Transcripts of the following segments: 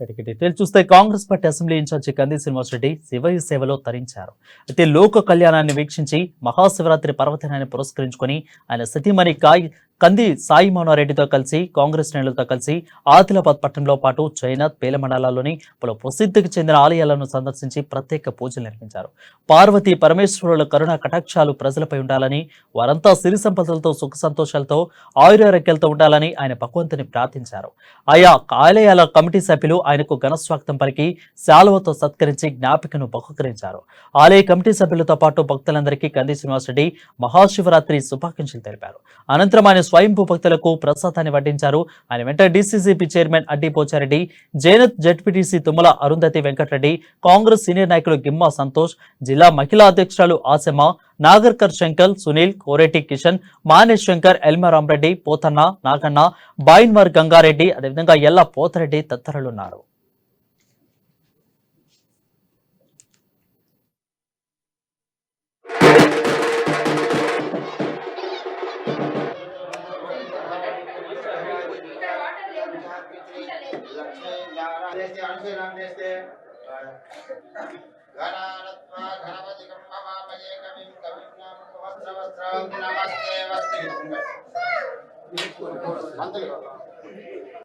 Detail చూస్తే Congress party assembly incharge కంది శ్రీనివాసరెడ్డి శివయ్య సేవలో తరించారు. అయితే లోక కళ్యాణాన్ని వీక్షించి మహాశివరాత్రి పర్వదినాన్ని పురస్కరించుకొని ఆయన సతీమణి కాగి కంది సాయి మోనారెడ్డితో కలిసి కాంగ్రెస్ నేతలతో కలిసి ఆదిలాబాద్ పట్టణంలో పాటు జైనాథ్ పేల మండలాల్లోని పలు ప్రసిద్ధికి చెందిన ఆలయాలను సందర్శించి ప్రత్యేక పూజలు నిర్వహించారు. పార్వతి పరమేశ్వరుల కరుణ కటాక్షాలు ప్రజలపై ఉండాలని వారంతా సిరి సంపదలతో సుఖ సంతోషాలతో ఆయురారోగ్యాలతో ఉండాలని ఆయన భగవంతుని ప్రార్థించారు. ఆయా ఆలయాల కమిటీ సభ్యులు ఆయనకు ఘనస్వాగతం పలికి శాలువతో సత్కరించి జ్ఞాపికను బహుకరించారు. ఆలయ కమిటీ సభ్యులతో పాటు భక్తులందరికీ కంది శ్రీనివాసరెడ్డి మహాశివరాత్రి శుభాకాంక్షలు తెలిపారు. అనంతరం ఆయన స్వయంభూ భక్తులకు ప్రసాదాన్ని వడ్డించారు. ఆయన వెంట DCCP chairman Addi Pochareddy Jainath ZPTC Tummala Arundhati Venkatareddy Congress senior నాయకులు గిమ్మా సంతోష్ జిల్లా మహిళా అధ్యక్షురాలు ఆసెమ నాగర్కర్ శంకర్ సునీల్ కోరెటి కిషన్ మానేష్ శంకర్ ఎల్మారాంరెడ్డి పోతన్న నాగన్న బాయిన్వర్ గంగారెడ్డి అదేవిధంగా ఎల్ల పోతరెడ్డి తదితరులున్నారు. శివాయ ఓం నమ శివాయ శంభో శంకర హర ఓం నమ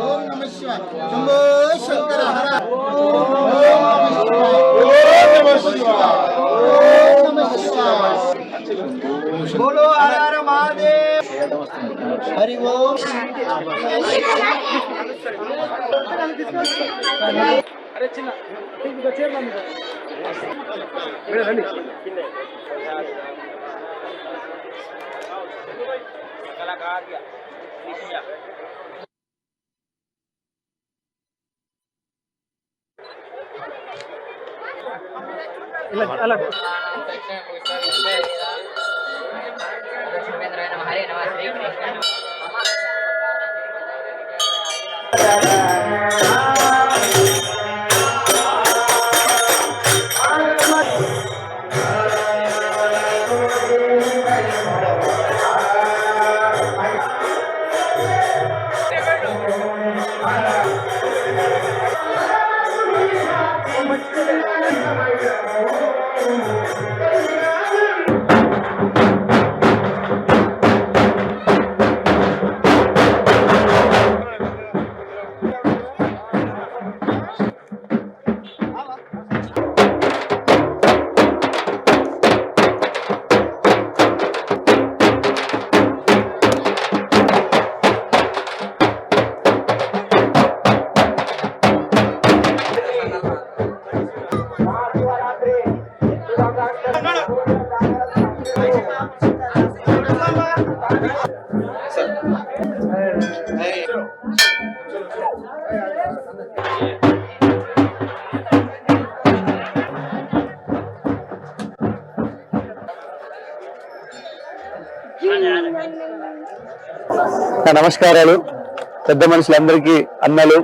ఓం నమ శివాయ. బోలో హర. హర మహాదేవ్ హరి ఓం. హరే నమస్కారాలు. పెద్ద మనుషులందరికీ అన్నలు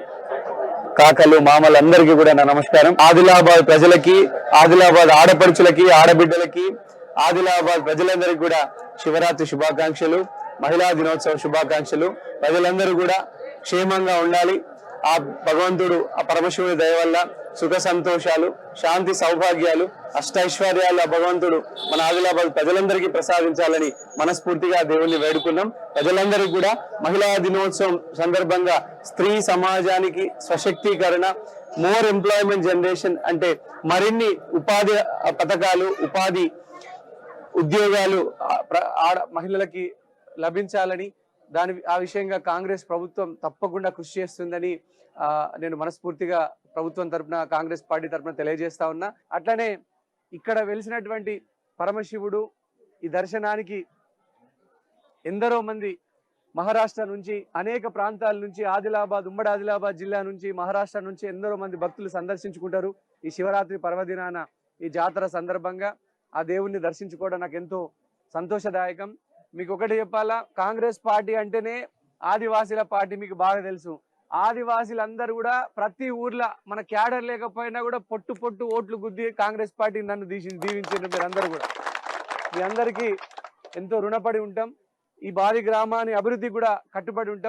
కాకలు మామలు అందరికీ కూడా నా నమస్కారం. ఆదిలాబాద్ ప్రజలకి ఆదిలాబాద్ ఆడపడుచులకి ఆడబిడ్డలకి ఆదిలాబాద్ ప్రజలందరికీ కూడా శివరాత్రి శుభాకాంక్షలు మహిళా దినోత్సవ శుభాకాంక్షలు. ప్రజలందరూ కూడా క్షేమంగా ఉండాలి. ఆ భగవంతుడు ఆ పరమశివుడి దయ వల్ల సుఖ సంతోషాలు శాంతి సౌభాగ్యాలు అష్టైశ్వర్యాలు ఆ భగవంతుడు మన ఆదిలాబాద్ ప్రజలందరికీ ప్రసాదించాలని మనస్ఫూర్తిగా దేవుణ్ణి వేడుకున్నాం. ప్రజలందరికీ కూడా మహిళా దినోత్సవం సందర్భంగా స్త్రీ సమాజానికి స్వశక్తీకరణ మోర్ ఎంప్లాయ్మెంట్ జనరేషన్ అంటే మరిన్ని ఉపాధి పథకాలు ఉపాధి ఉద్యోగాలు ఆడ మహిళలకి లభించాలని దాని ఆ విషయంగా కాంగ్రెస్ ప్రభుత్వం తప్పకుండా కృషి చేస్తుందని నేను మనస్ఫూర్తిగా ప్రభుత్వం తరపున కాంగ్రెస్ పార్టీ తరపున తెలియజేస్తా ఉన్నా. అట్లనే ఇక్కడ వెలిసినటువంటి పరమశివుడు ఈ దర్శనానికి ఎందరో మంది మహారాష్ట్ర నుంచి అనేక ప్రాంతాల నుంచి ఆదిలాబాద్ ఉమ్మడి ఆదిలాబాద్ జిల్లా నుంచి మహారాష్ట్ర నుంచి ఎందరో మంది భక్తులు సందర్శించుకుంటారు ఈ శివరాత్రి పర్వదినాన ఈ జాతర సందర్భంగా. ఆ దేవుణ్ణి దర్శించుకోవడం నాకు ఎంతో సంతోషదాయకం. మీకు ఒకటి చెప్పాలా? కాంగ్రెస్ పార్టీ అంటేనే ఆదివాసీల పార్టీ మీకు బాగా తెలుసు. ఆదివాసీలందరూ కూడా ప్రతి ఊర్లో మన క్యాడర్ లేకపోయినా కూడా పొట్టు పొట్టు ఓట్లు గుద్ది కాంగ్రెస్ పార్టీ నన్ను దీసి దీవించారు మీరు అందరూ కూడా. మీ అందరికీ ఎంతో రుణపడి ఉంటాం. ఈ బాది గ్రామాన్ని అభివృద్ధి కూడా కట్టుబడి ఉంటాం.